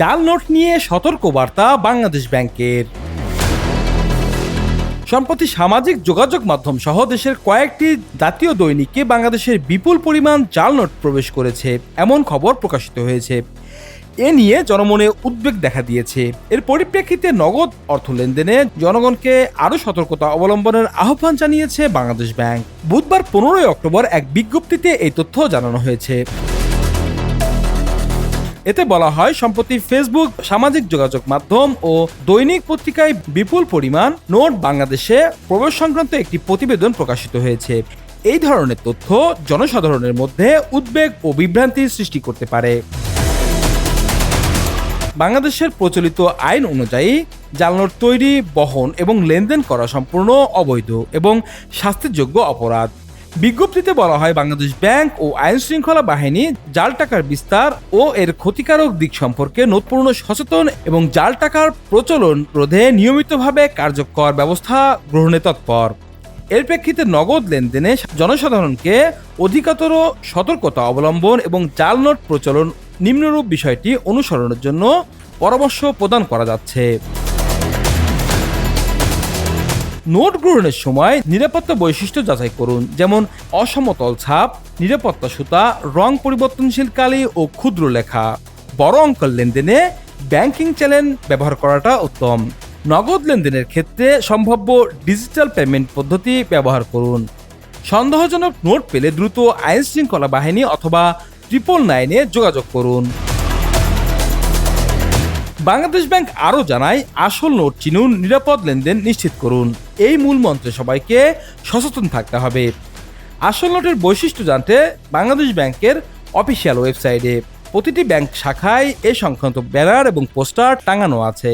জাল নোট নিয়ে সতর্কবার্তা বাংলাদেশ ব্যাংকের। সম্প্রতি সামাজিক যোগাযোগ মাধ্যম সহ দেশের কয়েকটি জাতীয় দৈনিকে বাংলাদেশের বিপুল পরিমাণ জাল নোট প্রবেশ করেছে, এমন খবর প্রকাশিত হয়েছে। এ নিয়ে জনমনে উদ্বেগ দেখা দিয়েছে। এর পরিপ্রেক্ষিতে নগদ অর্থ লেনদেনে জনগণকে আরও সতর্কতা অবলম্বনের আহ্বান জানিয়েছে বাংলাদেশ ব্যাংক। বুধবার পনেরোই অক্টোবর এক বিজ্ঞপ্তিতে এই তথ্য জানানো হয়েছে। এতে বলা হয়, সম্প্রতি ফেসবুক সামাজিক যোগাযোগ মাধ্যম ও দৈনিক পত্রিকায় বিপুল পরিমাণ নোট বাংলাদেশে প্রবেশ সংক্রান্ত একটি প্রতিবেদন প্রকাশিত হয়েছে। এই ধরনের তথ্য জনসাধারণের মধ্যে উদ্বেগ ও বিভ্রান্তির সৃষ্টি করতে পারে। বাংলাদেশের প্রচলিত আইন অনুযায়ী জাল নোট তৈরি, বহন এবং লেনদেন করা সম্পূর্ণ অবৈধ এবং শাস্তিযোগ্য অপরাধ। বিজ্ঞপ্তিতে বলা হয়, বাংলাদেশ ব্যাংক ও আইন শৃঙ্খলা বাহিনী জাল টাকার বিস্তার ও এর ক্ষতিকারক দিক সম্পর্কে নোটপূর্ণ সচেতন এবং জাল টাকার প্রচলন রোধে নিয়মিতভাবে কার্যকর ব্যবস্থা গ্রহণে তৎপর। এর প্রেক্ষিতে নগদ লেনদেনে জনসাধারণকে অধিকতর সতর্কতা অবলম্বন এবং জাল নোট প্রচলন নিম্নরূপ বিষয়টি অনুসরণের জন্য পরামর্শ প্রদান করা যাচ্ছে। নোট গ্রহণের সময় নিরাপত্তা বৈশিষ্ট্য যাচাই করুন, যেমন অসমতল ছাপ, নিরাপত্তা সুতা, রং পরিবর্তনশীল কালি ও ক্ষুদ্র লেখা। বড় অঙ্কের লেনদেনে ব্যাংকিং চ্যানেল ব্যবহার করাটা উত্তম। নগদ লেনদেনের ক্ষেত্রে সম্ভাব্য ডিজিটাল পেমেন্ট পদ্ধতি ব্যবহার করুন। সন্দেহজনক নোট পেলে দ্রুত আইন শৃঙ্খলা বাহিনী অথবা ট্রিপল নাইনে যোগাযোগ করুন। বাংলাদেশ ব্যাংক আরও জানায়, আসল নোট চিনুন, নিরাপদ লেনদেন নিশ্চিত করুন। এই মূল মন্ত্রে সবাইকে সচেতন থাকতে হবে। আসল নোটের বৈশিষ্ট্য জানতে বাংলাদেশ ব্যাংকের অফিসিয়াল ওয়েবসাইটে প্রতিটি ব্যাংক শাখায় এ সংক্রান্ত ব্যানার এবং পোস্টার টাঙানো আছে।